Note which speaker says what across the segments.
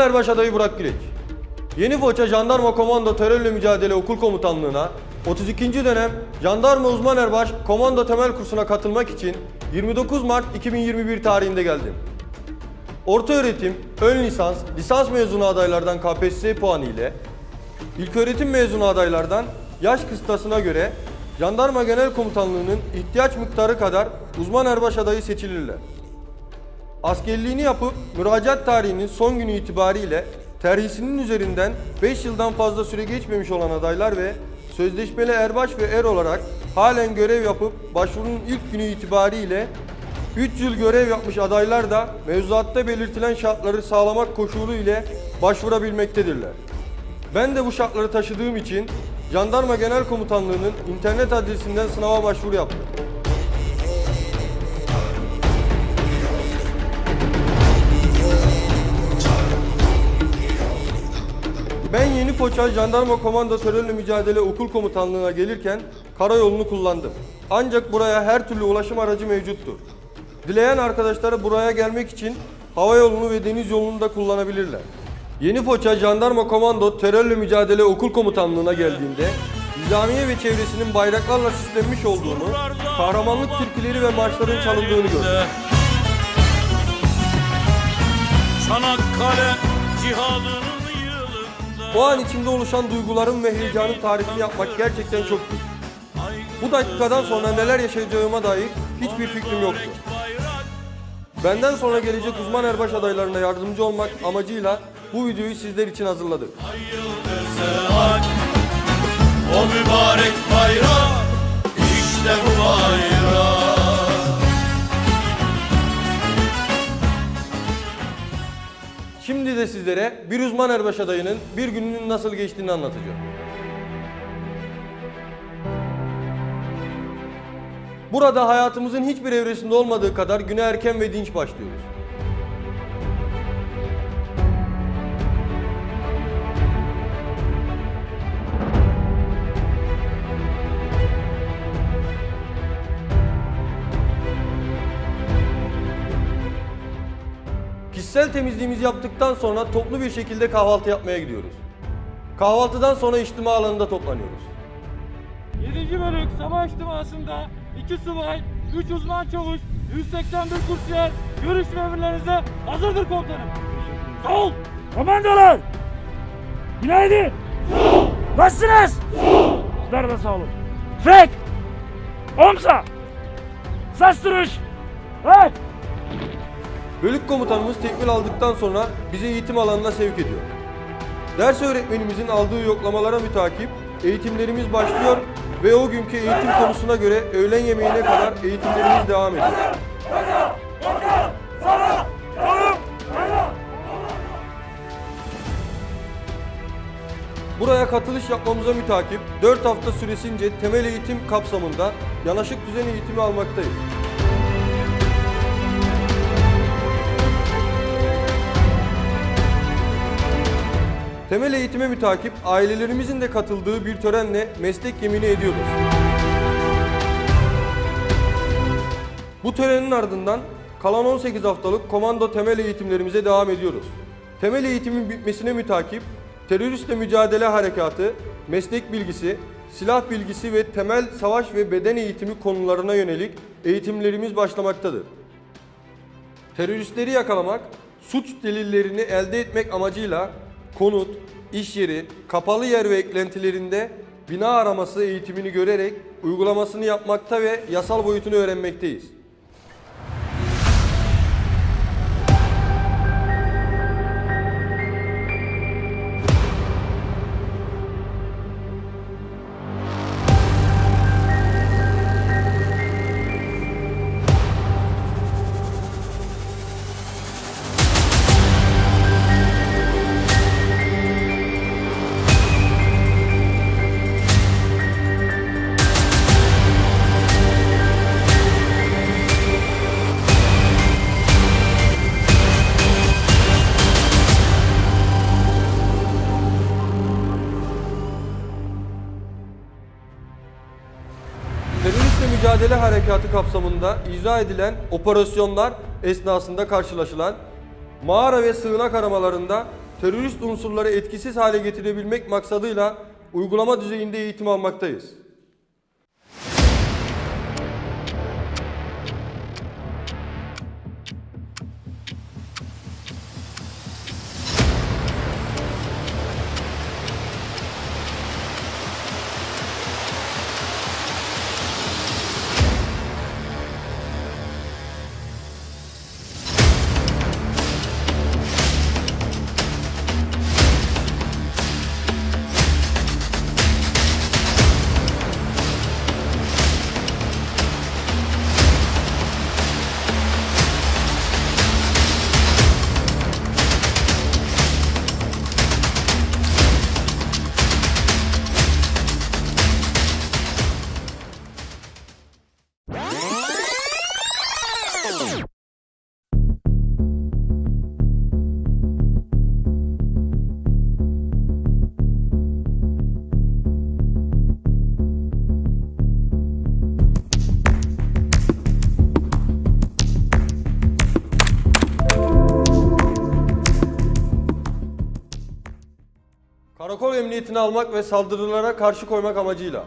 Speaker 1: Uzman Erbaş adayı Burak Gülek. Yeni Foça Jandarma Komando Terörle Mücadele Okul Komutanlığı'na 32. dönem Jandarma Uzman Erbaş Komando Temel Kursu'na katılmak için 29 Mart 2021 tarihinde geldim. Orta öğretim, ön lisans, lisans mezunu adaylardan KPSS puanı ile İlköğretim mezunu adaylardan yaş kıstasına göre Jandarma Genel Komutanlığı'nın ihtiyaç miktarı kadar uzman erbaş adayı seçilirler. Askerliğini yapıp müracaat tarihinin son günü itibariyle terhisinin üzerinden 5 yıldan fazla süre geçmemiş olan adaylar ve sözleşmeli erbaş ve er olarak halen görev yapıp başvurunun ilk günü itibariyle 3 yıl görev yapmış adaylar da mevzuatta belirtilen şartları sağlamak koşulu ile başvurabilmektedirler. Ben de bu şartları taşıdığım için Jandarma Genel Komutanlığı'nın internet adresinden sınava başvuru yaptım. Ben Yeni Foça Jandarma Komando Terörle Mücadele Okul Komutanlığı'na gelirken karayolunu kullandım. Ancak buraya her türlü ulaşım aracı mevcuttur. Dileyen arkadaşları buraya gelmek için hava yolunu ve deniz yolunu da kullanabilirler. Yeni Foça Jandarma Komando Terörle Mücadele Okul Komutanlığı'na geldiğimde Nizamiye ve çevresinin bayraklarla süslenmiş olduğunu, kahramanlık türküleri ve marşların çalındığını gördüm.
Speaker 2: Çanakkale cihadının yılında
Speaker 1: O an içimde oluşan duyguların ve heyecanın tarifini yapmak gerçekten çok büyük. Bu dakikadan sonra neler yaşayacağıma dair hiçbir fikrim yoktu. Benden sonra gelecek uzman erbaş adaylarına yardımcı olmak amacıyla bu videoyu sizler için hazırladık.
Speaker 2: O mübarek bayrak işte bu bayrak
Speaker 1: Şimdi de sizlere bir uzman erbaş adayının bir gününün nasıl geçtiğini anlatacağım. Burada hayatımızın hiçbir evresinde olmadığı kadar güne erken ve dinç başlıyoruz. Kişisel temizliğimizi yaptıktan sonra toplu bir şekilde kahvaltı yapmaya gidiyoruz. Kahvaltıdan sonra içtima alanında toplanıyoruz.
Speaker 3: 7. bölük sabah içtimasında 2 subay, 3 uzman çavuş, 181 kursiyer görüş ve emirlerinize hazırdır komutanım. Sol! Komandolar! Günaydın! Nasılsınız? Sizler de sağ olun. Frek! Omsa! Sastırış! Evet!
Speaker 1: Bölük komutanımız tekmil aldıktan sonra bizi eğitim alanına sevk ediyor. Ders öğretmenimizin aldığı yoklamalara mütakip eğitimlerimiz başlıyor ve o günkü eğitim konusuna göre öğlen yemeğine kadar eğitimlerimiz devam ediyor. Buraya katılış yapmamıza mütakip 4 hafta süresince temel eğitim kapsamında yanaşık düzen eğitimi almaktayız. Temel eğitime mütakip ailelerimizin de katıldığı bir törenle meslek yemini ediyoruz. Bu törenin ardından kalan 18 haftalık komando temel eğitimlerimize devam ediyoruz. Temel eğitimin bitmesine mütakip teröristle mücadele harekatı, meslek bilgisi, silah bilgisi ve temel savaş ve beden eğitimi konularına yönelik eğitimlerimiz başlamaktadır. Teröristleri yakalamak, suç delillerini elde etmek amacıyla konut, iş yeri, kapalı yer ve eklentilerinde bina araması eğitimini görerek uygulamasını yapmakta ve yasal boyutunu öğrenmekteyiz. Mücadele harekatı kapsamında icra edilen operasyonlar esnasında karşılaşılan mağara ve sığınak aramalarında terörist unsurları etkisiz hale getirebilmek maksadıyla uygulama düzeyinde eğitim almaktayız. Karakol emniyetini almak ve saldırılara karşı koymak amacıyla.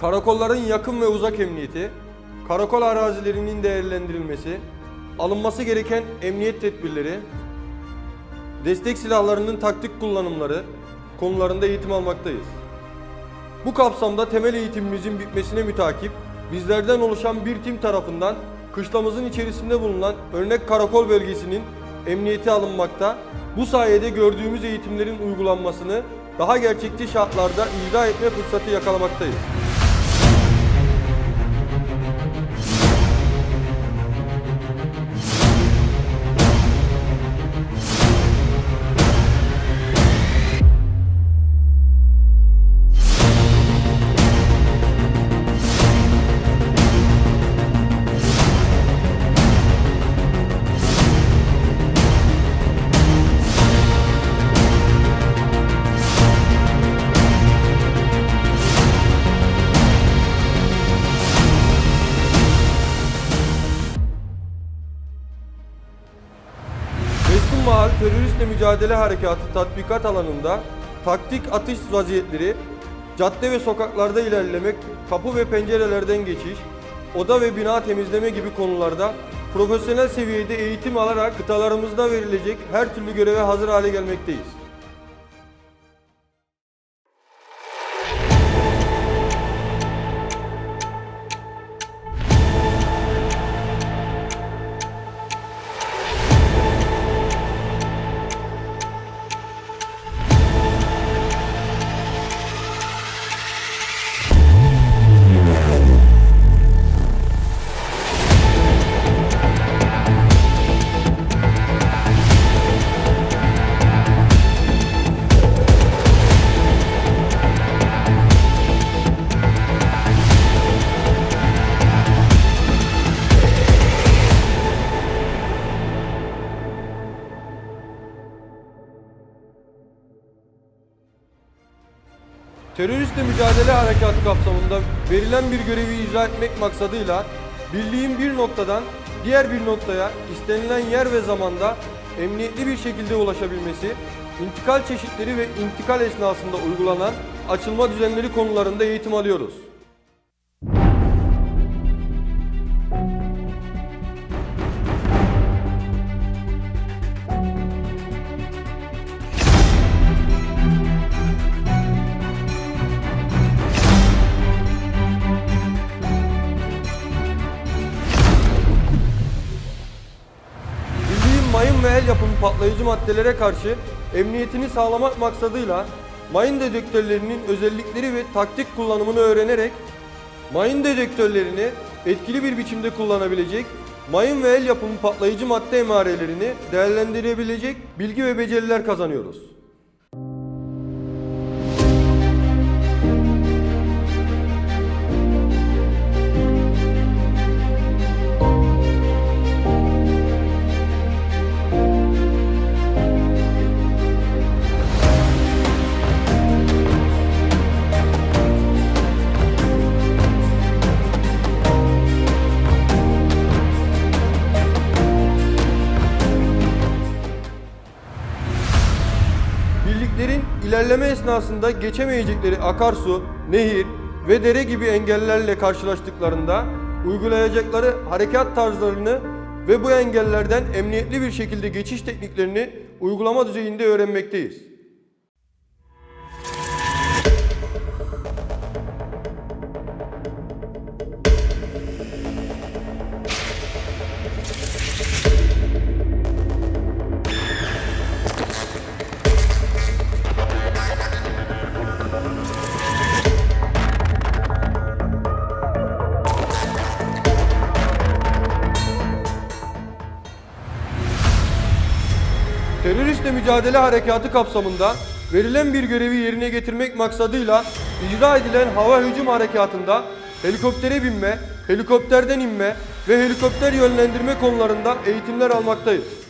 Speaker 1: Karakolların yakın ve uzak emniyeti, karakol arazilerinin değerlendirilmesi, alınması gereken emniyet tedbirleri, destek silahlarının taktik kullanımları konularında eğitim almaktayız. Bu kapsamda temel eğitimimizin bitmesine mütakip bizlerden oluşan bir tim tarafından kışlamızın içerisinde bulunan örnek karakol bölgesinin emniyeti alınmakta. Bu sayede gördüğümüz eğitimlerin uygulanmasını daha gerçekçi şartlarda icra etme fırsatı yakalamaktayız. Mücadele Harekatı tatbikat alanında taktik atış vaziyetleri, cadde ve sokaklarda ilerlemek, kapı ve pencerelerden geçiş, oda ve bina temizleme gibi konularda profesyonel seviyede eğitim alarak kıtalarımızda verilecek her türlü göreve hazır hale gelmekteyiz. Teröristle mücadele harekatı kapsamında verilen bir görevi icra etmek maksadıyla birliğin bir noktadan diğer bir noktaya istenilen yer ve zamanda emniyetli bir şekilde ulaşabilmesi, intikal çeşitleri ve intikal esnasında uygulanan açılma düzenleri konularında eğitim alıyoruz. Patlayıcı maddelere karşı emniyetini sağlamak maksadıyla mayın dedektörlerinin özellikleri ve taktik kullanımını öğrenerek mayın dedektörlerini etkili bir biçimde kullanabilecek, mayın ve el yapımı patlayıcı madde emarelerini değerlendirebilecek bilgi ve beceriler kazanıyoruz. Esnasında geçemeyecekleri akarsu, nehir ve dere gibi engellerle karşılaştıklarında uygulayacakları harekat tarzlarını ve bu engellerden emniyetli bir şekilde geçiş tekniklerini uygulama düzeyinde öğrenmekteyiz. Mücadele harekatı kapsamında verilen bir görevi yerine getirmek maksadıyla icra edilen hava hücum harekatında helikoptere binme, helikopterden inme ve helikopter yönlendirme konularında eğitimler almaktayız.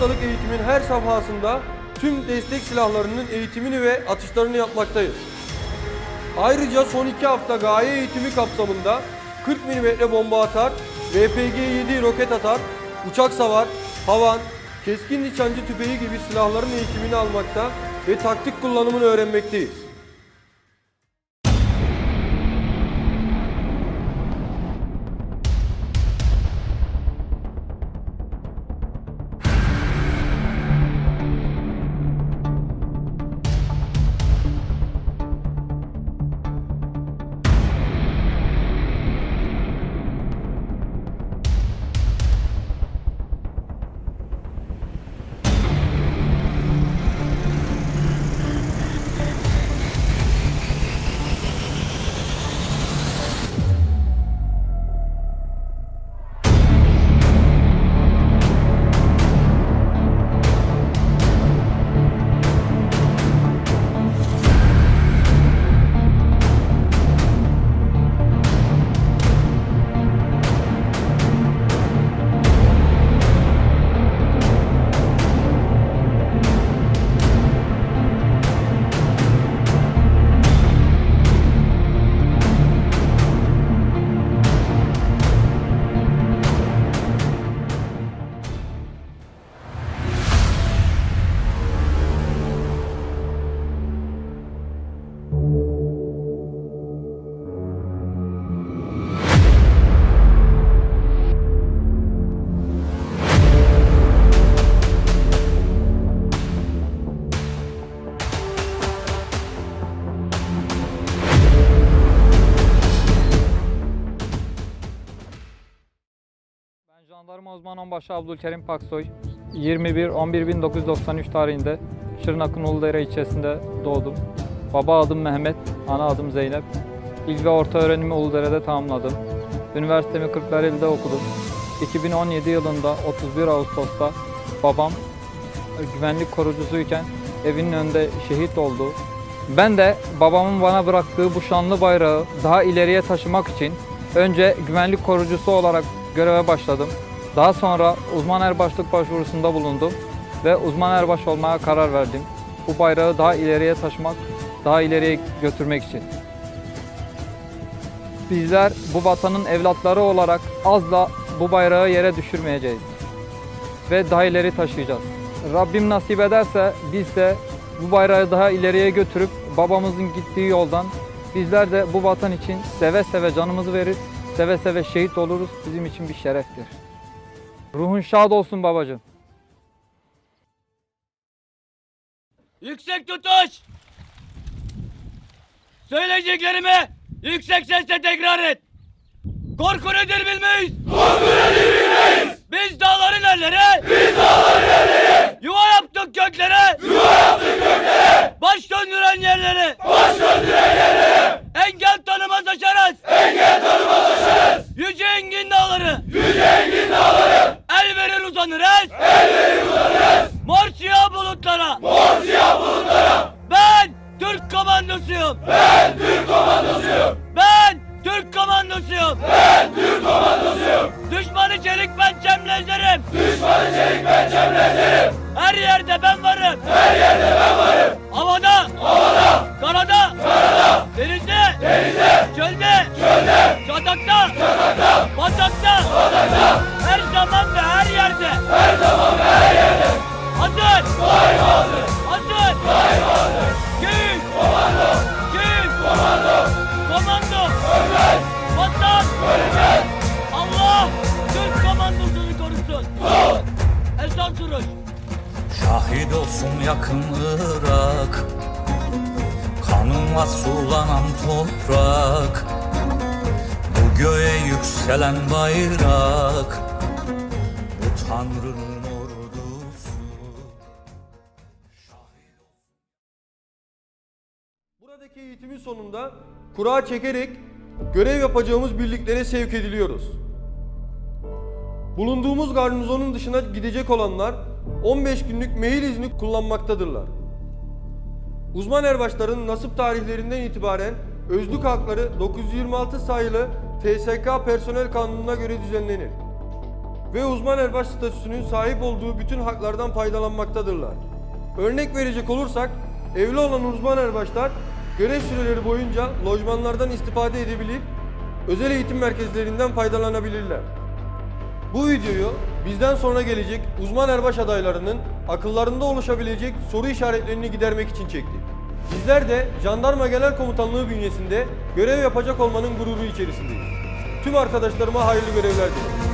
Speaker 1: Haftalık eğitimin her safhasında tüm destek silahlarının eğitimini ve atışlarını yapmaktayız. Ayrıca son 2 hafta gaye eğitimi kapsamında 40 mm bomba atar, RPG-7 roket atar, uçak savar, havan, keskin nişancı tüfeği gibi silahların eğitimini almakta ve taktik kullanımını öğrenmekteyiz.
Speaker 4: Onbaşı Abdülkerim Paksoy 21-11-1993 tarihinde Şırnak'ın Uludere ilçesinde doğdum. Baba adım Mehmet, ana adım Zeynep. İlk ve orta öğrenimi Uludere'de tamamladım. Üniversitemi Kırklareli'de okudum. 2017 yılında 31 Ağustos'ta babam güvenlik korucusuyken evinin önünde şehit oldu. Ben de babamın bana bıraktığı bu şanlı bayrağı daha ileriye taşımak için önce güvenlik korucusu olarak göreve başladım. Daha sonra uzman erbaşlık başvurusunda bulundum ve uzman erbaş olmaya karar verdim. Bu bayrağı daha ileriye taşımak, daha ileriye götürmek için. Bizler bu vatanın evlatları olarak azla bu bayrağı yere düşürmeyeceğiz ve daha ileri taşıyacağız. Rabbim nasip ederse biz de bu bayrağı daha ileriye götürüp babamızın gittiği yoldan bizler de bu vatan için seve seve canımızı verir, seve seve şehit oluruz. Bizim için bir şereftir. Ruhun şad olsun babacığım.
Speaker 5: Yüksek tutuş! Söyleyeceklerimi yüksek sesle tekrar et. Korku nedir bilmeyiz. Korku nedir bilmeyiz. Biz dağların erleri. Biz dağların erleri. Yuva yaptık göklere. Yuva yaptık göklere. Baş döndüren yerleri. Baş döndüren
Speaker 1: Buradaki eğitimin sonunda kura çekerek görev yapacağımız birliklere sevk ediliyoruz. Bulunduğumuz garnizonun dışına gidecek olanlar 15 günlük mehil izni kullanmaktadırlar. Uzman erbaşların nasip tarihlerinden itibaren özlük hakları 926 sayılı TSK Personel Kanunu'na göre düzenlenir ve uzman erbaş statüsünün sahip olduğu bütün haklardan faydalanmaktadırlar. Örnek verecek olursak, evli olan uzman erbaşlar görev süreleri boyunca lojmanlardan istifade edebilir, özel eğitim merkezlerinden faydalanabilirler. Bu videoyu bizden sonra gelecek uzman erbaş adaylarının akıllarında oluşabilecek soru işaretlerini gidermek için çektik. Bizler de Jandarma Genel Komutanlığı bünyesinde görev yapacak olmanın gururu içerisindeyiz. Tüm arkadaşlarıma hayırlı görevler dilerim.